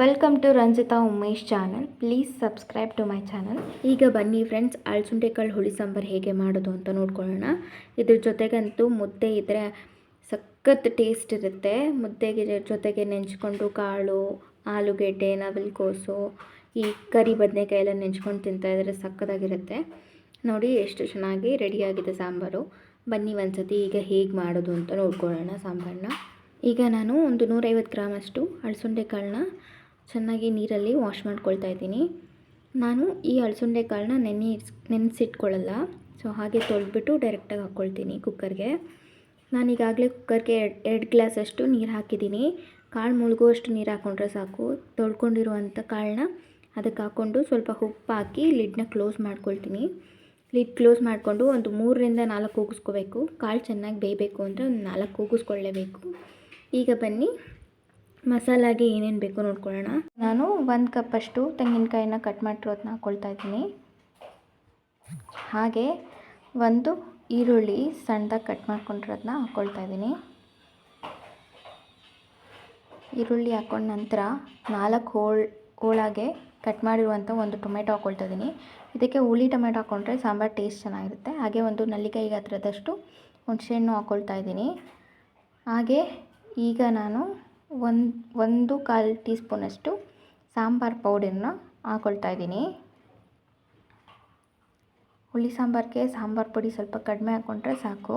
Welcome to Ranjita Umesh channel please subscribe to my channel ಈಗ ಬನ್ನಿ friends ಅಳಸುಂಡೆಕಾಳು ಹುಳಿ ಸಾಂಬಾರು ಹೇಗೆ ಮಾಡೋದು ಅಂತ ನೋಡ್ಕೊಳ್ಳೋಣ. ಇದ್ರ ಜೊತೆಗಂತೂ ಮುದ್ದೆ ಇದ್ದರೆ ಸಖತ್ ಟೇಸ್ಟ್ ಇರುತ್ತೆ. ಮುದ್ದೆಗೆ ಜೊತೆಗೆ ನೆಂಚ್ಕೊಂಡು ಕಾಳು, ಆಲೂಗೆಡ್ಡೆ, ನವಿಲುಕೋಸು, ಈ ಕರಿ ಬದನೆಕಾಯಿ ಎಲ್ಲ ನೆಂಚ್ಕೊಂಡು ತಿಂತಾಯಿದ್ರೆ ಸಖತ್ತಾಗಿರುತ್ತೆ. ನೋಡಿ ಎಷ್ಟು ಚೆನ್ನಾಗಿ ರೆಡಿಯಾಗಿದೆ ಸಾಂಬಾರು. ಬನ್ನಿ ಒಂದ್ಸತಿ ಈಗ ಹೇಗೆ ಮಾಡೋದು ಅಂತ ನೋಡ್ಕೊಳ್ಳೋಣ ಸಾಂಬಾರನ್ನ ಈಗ ನಾನು ಒಂದು ನೂರೈವತ್ತು ಗ್ರಾಮಷ್ಟು ಅಳಸುಂಡೆ ಕಾಳನ್ನ ಚೆನ್ನಾಗಿ ನೀರಲ್ಲಿ ವಾಶ್ ಮಾಡ್ಕೊಳ್ತಾ ಇದ್ದೀನಿ. ನಾನು ಈ ಹಲಸುಂಡೆ ಕಾಳನ್ನ ನೆನೆ ನೆನೆಸಿಟ್ಕೊಳ್ಳಲ್ಲ. ಸೊ, ಹಾಗೆ ತೊಳೆದ್ಬಿಟ್ಟು ಡೈರೆಕ್ಟಾಗಿ ಹಾಕ್ಕೊಳ್ತೀನಿ ಕುಕ್ಕರ್ಗೆ. ನಾನು ಈಗಾಗಲೇ ಕುಕ್ಕರ್ಗೆ ಎರಡು ಎರಡು ಗ್ಲಾಸಷ್ಟು ನೀರು ಹಾಕಿದ್ದೀನಿ. ಕಾಳು ಮುಳುಗುವಷ್ಟು ನೀರು ಹಾಕ್ಕೊಂಡ್ರೆ ಸಾಕು. ತೊಳ್ಕೊಂಡಿರುವಂಥ ಕಾಳನ್ನ ಅದಕ್ಕೆ ಹಾಕ್ಕೊಂಡು ಸ್ವಲ್ಪ ಉಪ್ಪು ಹಾಕಿ ಲಿಡ್ನ ಕ್ಲೋಸ್ ಮಾಡ್ಕೊಳ್ತೀನಿ. ಲಿಡ್ ಕ್ಲೋಸ್ ಮಾಡಿಕೊಂಡು ಒಂದು ಮೂರರಿಂದ ನಾಲ್ಕು ಕೂಗಿಸ್ಕೋಬೇಕು. ಕಾಳು ಚೆನ್ನಾಗಿ ಬೇಯಬೇಕು ಅಂದರೆ ಒಂದು ನಾಲ್ಕು ಕೂಗಿಸ್ಕೊಳ್ಳೇಬೇಕು. ಈಗ ಬನ್ನಿ. ಮಸಾಲಾಗೆ ಏನೇನು ಬೇಕು ನೋಡ್ಕೊಳ್ಳೋಣ. ನಾನು ಒಂದು ಕಪ್ಪಷ್ಟು ತೆಂಗಿನಕಾಯಿನ ಕಟ್ ಮಾಡಿರೋದನ್ನ ಹಾಕ್ಕೊಳ್ತಾ ಇದ್ದೀನಿ. ಹಾಗೆ ಒಂದು ಈರುಳ್ಳಿ ಸಣ್ಣದಾಗಿ ಕಟ್ ಮಾಡ್ಕೊಂಡಿರೋದನ್ನ ಹಾಕ್ಕೊಳ್ತಾ ಇದ್ದೀನಿ. ಈರುಳ್ಳಿ ಹಾಕ್ಕೊಂಡ ನಂತರ ನಾಲ್ಕು ಹೋಳ್, ಹೋಳಾಗೆ ಕಟ್ ಮಾಡಿರುವಂಥ ಒಂದು ಟೊಮೆಟೊ ಹಾಕ್ಕೊಳ್ತಾ ಇದ್ದೀನಿ. ಇದಕ್ಕೆ ಹುಳಿ ಟೊಮೆಟೊ ಹಾಕ್ಕೊಂಡ್ರೆ ಸಾಂಬಾರು ಟೇಸ್ಟ್ ಚೆನ್ನಾಗಿರುತ್ತೆ. ಹಾಗೆ ಒಂದು ನಲ್ಲಿಕಾಯಿ ಗಾತ್ರದಷ್ಟು ಹುಣಸೆಹಣ್ಣು ಹಾಕ್ಕೊಳ್ತಾ ಇದ್ದೀನಿ. ಹಾಗೆ ಈಗ ನಾನು ಒಂದು ಒಂದು ಕಾಲು ಟೀ ಸ್ಪೂನಷ್ಟು ಸಾಂಬಾರು ಪೌಡರನ್ನ ಹಾಕ್ಕೊಳ್ತಾ ಇದ್ದೀನಿ. ಹುಳಿ ಸಾಂಬಾರಿಗೆ ಸಾಂಬಾರು ಪುಡಿ ಸ್ವಲ್ಪ ಕಡಿಮೆ ಹಾಕ್ಕೊಂಡ್ರೆ ಸಾಕು.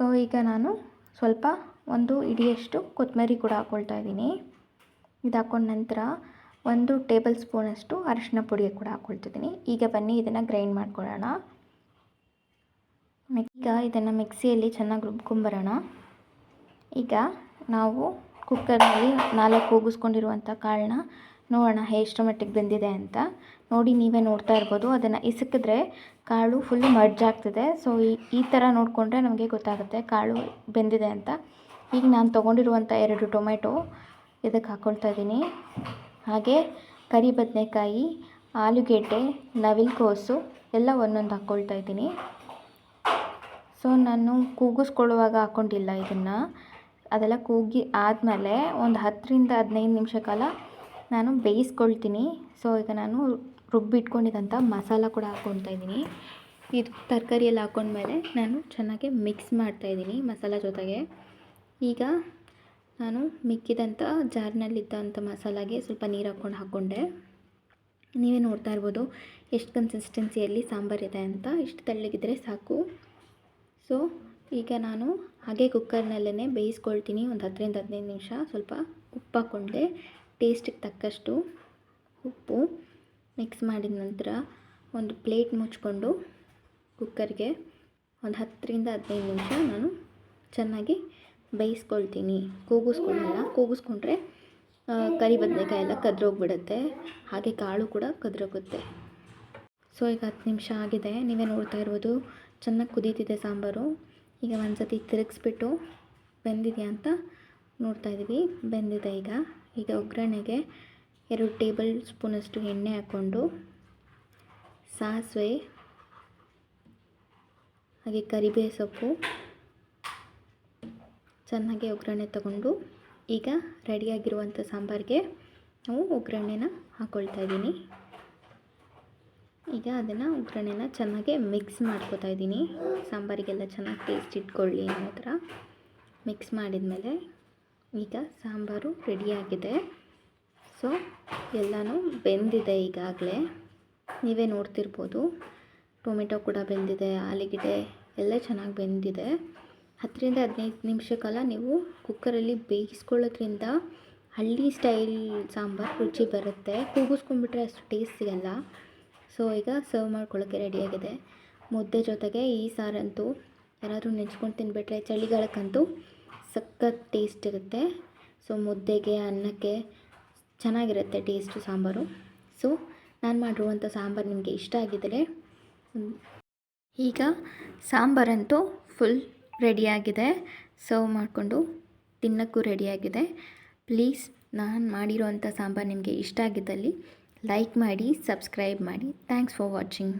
ಸೊ, ಈಗ ನಾನು ಸ್ವಲ್ಪ ಒಂದು ಇಡಿಯಷ್ಟು ಕೊತ್ತಂಬರಿ ಕೂಡ ಹಾಕ್ಕೊಳ್ತಾ ಇದ್ದೀನಿ. ಇದು ಹಾಕ್ಕೊಂಡ ನಂತರ ಒಂದು ಟೇಬಲ್ ಸ್ಪೂನಷ್ಟು ಅರಿಶಿನ ಪುಡಿ ಕೂಡ ಹಾಕ್ಕೊಳ್ತಿದ್ದೀನಿ ಈಗ ಬನ್ನಿ ಇದನ್ನು ಗ್ರೈಂಡ್ ಮಾಡ್ಕೊಳ್ಳೋಣ. ಈಗ ಇದನ್ನು ಮಿಕ್ಸಿಯಲ್ಲಿ ಚೆನ್ನಾಗಿ ರುಬ್ಕೊಂಬರೋಣ ಈಗ ನಾವು ಕುಕ್ಕರ್ನಲ್ಲಿ ನಾಲ್ಕು ಕೂಗಿಸ್ಕೊಂಡಿರುವಂಥ ಕಾಳನ್ನ ನೋಡೋಣ ಎಷ್ಟು ಮಟ್ಟಿಗೆ ಬೆಂದಿದೆ ಅಂತ. ನೋಡಿ, ನೀವೇ ನೋಡ್ತಾ ಇರ್ಬೋದು. ಅದನ್ನು ಇಸಕಿದ್ರೆ ಕಾಳು ಫುಲ್ಲು ಮಡ್ಜಾಗ್ತದೆ ಸೊ ಈ ಈ ಥರ ನೋಡಿಕೊಂಡ್ರೆ ನಮಗೆ ಗೊತ್ತಾಗುತ್ತೆ ಕಾಳು ಬೆಂದಿದೆ ಅಂತ. ಈಗ ನಾನು ತೊಗೊಂಡಿರುವಂಥ ಎರಡು ಟೊಮೆಟೊ ಇದಕ್ಕೆ ಹಾಕ್ಕೊಳ್ತಾ ಇದ್ದೀನಿ. ಹಾಗೆ ಕರಿ ಬದನೆಕಾಯಿ ಆಲೂಗೆಡ್ಡೆ, ನವಿಲುಕೋಸು ಎಲ್ಲ ಒಂದೊಂದು ಹಾಕ್ಕೊಳ್ತಾ ಇದ್ದೀನಿ. ಸೊ ನಾನು ಕೂಗಿಸ್ಕೊಳ್ಳುವಾಗ ಹಾಕ್ಕೊಂಡಿಲ್ಲ ಇದನ್ನು. ಅದೆಲ್ಲ ಕೂಗಿ ಆದಮೇಲೆ ಒಂದು ಹತ್ತರಿಂದ ಹದಿನೈದು ನಿಮಿಷ ಕಾಲ ನಾನು ಬೇಯಿಸ್ಕೊಳ್ತೀನಿ. ಸೊ ಈಗ ನಾನು ರುಬ್ಬಿಟ್ಕೊಂಡಿದ್ದಂಥ ಮಸಾಲ ಕೂಡ ಹಾಕೊತಾ ಇದ್ದೀನಿ. ಇದು ತರಕಾರಿಯೆಲ್ಲ ಹಾಕೊಂಡ್ಮೇಲೆ ನಾನು ಚೆನ್ನಾಗಿ ಮಿಕ್ಸ್ ಮಾಡ್ತಾಯಿದ್ದೀನಿ ಮಸಾಲ ಜೊತೆಗೆ. ಈಗ ನಾನು ಮಿಕ್ಕಿದಂಥ ಜಾರ್ನಲ್ಲಿದ್ದಂಥ ಮಸಾಲಾಗೆ ಸ್ವಲ್ಪ ನೀರು ಹಾಕ್ಕೊಂಡು ಹಾಕ್ಕೊಂಡೆ. ನೀವೇ ನೋಡ್ತಾ ಇರ್ಬೋದು ಎಷ್ಟು ಕನ್ಸಿಸ್ಟೆನ್ಸಿಯಲ್ಲಿ ಸಾಂಬಾರಿದೆ ಅಂತ. ಇಷ್ಟು ತೆಳ್ಳಗಿದ್ರೆ ಸಾಕು. ಸೊ ಈಗ ನಾನು ಹಾಗೆ ಕುಕ್ಕರ್ನಲ್ಲೇ ಬೇಯಿಸ್ಕೊಳ್ತೀನಿ, ಒಂದು ಹತ್ತರಿಂದ ಹದಿನೈದು ನಿಮಿಷ ಸ್ವಲ್ಪ ಉಪ್ಪು ಹಾಕ್ಕೊಂಡೆ ಟೇಸ್ಟಿಗೆ ತಕ್ಕಷ್ಟು ಉಪ್ಪು ಮಿಕ್ಸ್ ಮಾಡಿದ ನಂತರ ಒಂದು ಪ್ಲೇಟ್ ಮುಚ್ಕೊಂಡು ಕುಕ್ಕರ್ಗೆ ಒಂದು ಹತ್ತರಿಂದ ಹದಿನೈದು ನಿಮಿಷ ನಾನು ಚೆನ್ನಾಗಿ ಬೇಯಿಸ್ಕೊಳ್ತೀನಿ. ಕೂಗಿಸ್ಕೊಳ್ಳಲ್ಲ, ಕೂಗಿಸ್ಕೊಂಡ್ರೆ ಕರಿ ಬದನೆಕಾಯಿ ಎಲ್ಲ ಕದ್ರೋಗ್ಬಿಡುತ್ತೆ. ಹಾಗೆ ಕಾಳು ಕೂಡ ಕದ್ರೋಗುತ್ತೆ. ಸೊ, ಈಗ ಹತ್ತು ನಿಮಿಷ ಆಗಿದೆ. ನೀವೇ ನೋಡ್ತಾ ಇರ್ಬೋದು, ಚೆನ್ನಾಗಿ ಕುದೀತಿದೆ ಸಾಂಬಾರು. ಈಗ ಒಂದು ಸತಿ ತಿರುಗಿಸ್ಬಿಟ್ಟು ಬೆಂದಿದೆಯಾ ಅಂತ ನೋಡ್ತಾ ಇದ್ದೀವಿ ಬೆಂದಿದೆ ಈಗ. ಈಗ ಒಗ್ಗರಣೆಗೆ ಎರಡು ಟೇಬಲ್ ಸ್ಪೂನಷ್ಟು ಎಣ್ಣೆ ಹಾಕ್ಕೊಂಡು ಸಾಸಿವೆ, ಹಾಗೆ ಕರಿಬೇವು ಸೊಪ್ಪು ಚೆನ್ನಾಗಿ ಒಗ್ಗರಣೆ ತಗೊಂಡು ಈಗ ರೆಡಿಯಾಗಿರುವಂಥ ಸಾಂಬಾರಿಗೆ ನಾವು ಒಗ್ಗರಣೆನ ಹಾಕ್ಕೊಳ್ತಾ ಇದ್ದೀನಿ. ಈಗ ಅದನ್ನು ಒಗ್ಗರಣೆನ ಚೆನ್ನಾಗಿ ಮಿಕ್ಸ್ ಮಾಡ್ಕೋತಾ ಇದ್ದೀನಿ. ಸಾಂಬಾರಿಗೆಲ್ಲ ಚೆನ್ನಾಗಿ ಟೇಸ್ಟ್ ಇಟ್ಕೊಳ್ಳಿ ಅನ್ನೋ ಥರ. ಮಿಕ್ಸ್ ಮಾಡಿದ ಮೇಲೆ ಈಗ ಸಾಂಬಾರು ರೆಡಿಯಾಗಿದೆ ಸೊ ಎಲ್ಲನೂ ಬೆಂದಿದೆ ಈಗಾಗಲೇ. ನೀವೇ ನೋಡ್ತಿರ್ಬೋದು. ಟೊಮೆಟೊ ಕೂಡ ಬೆಂದಿದೆ, ಆಲೂಗೆಡ್ಡೆ ಎಲ್ಲ ಚೆನ್ನಾಗಿ ಬೆಂದಿದೆ. ಹತ್ತರಿಂದ ಹದಿನೈದು ನಿಮಿಷ ಕಾಲ ನೀವು ಕುಕ್ಕರಲ್ಲಿ ಬೇಯಿಸ್ಕೊಳ್ಳೋದ್ರಿಂದ ಹಳ್ಳಿ ಸ್ಟೈಲ್ ಸಾಂಬಾರು ರುಚಿ ಬರುತ್ತೆ. ಕೂಗಿಸ್ಕೊಂಡ್ಬಿಟ್ರೆ ಅಷ್ಟು ಟೇಸ್ಟ್ ಸಿಗಲ್ಲ. ಸೊ ಈಗ ಸರ್ವ್ ಮಾಡ್ಕೊಳ್ಳೋಕ್ಕೆ ರೆಡಿಯಾಗಿದೆ ಮುದ್ದೆ ಜೊತೆಗೆ ಈ ಸಾರಂತೂ ಯಾರಾದರೂ ನೆಂಚ್ಕೊಂಡು ತಿನ್ಬಿಟ್ರೆ ಚಳಿಗಾಲಕ್ಕಂತೂ ಸಖತ್ ಟೇಸ್ಟ್ ಇರುತ್ತೆ. ಸೊ ಮುದ್ದೆಗೆ, ಅನ್ನಕ್ಕೆ ಚೆನ್ನಾಗಿರುತ್ತೆ ಟೇಸ್ಟು ಸಾಂಬಾರು. ಸೊ ನಾನು ಮಾಡಿರುವಂಥ ಸಾಂಬಾರು ನಿಮಗೆ ಇಷ್ಟ ಆಗಿದ್ದರೆ ಈಗ ಸಾಂಬಾರಂತೂ ಫುಲ್ ರೆಡಿಯಾಗಿದೆ ಸರ್ವ್ ಮಾಡಿಕೊಂಡು ತಿನ್ನೋಕ್ಕೂ ರೆಡಿಯಾಗಿದೆ ಪ್ಲೀಸ್ ನಾನು ಮಾಡಿರೋವಂಥ ಸಾಂಬಾರು ನಿಮಗೆ ಇಷ್ಟ ಆಗಿದ್ದಲ್ಲಿ ಲೈಕ್ ಮಾಡಿ ಸಬ್ಸ್ಕ್ರೈಬ್ ಮಾಡಿ. Thanks for watching.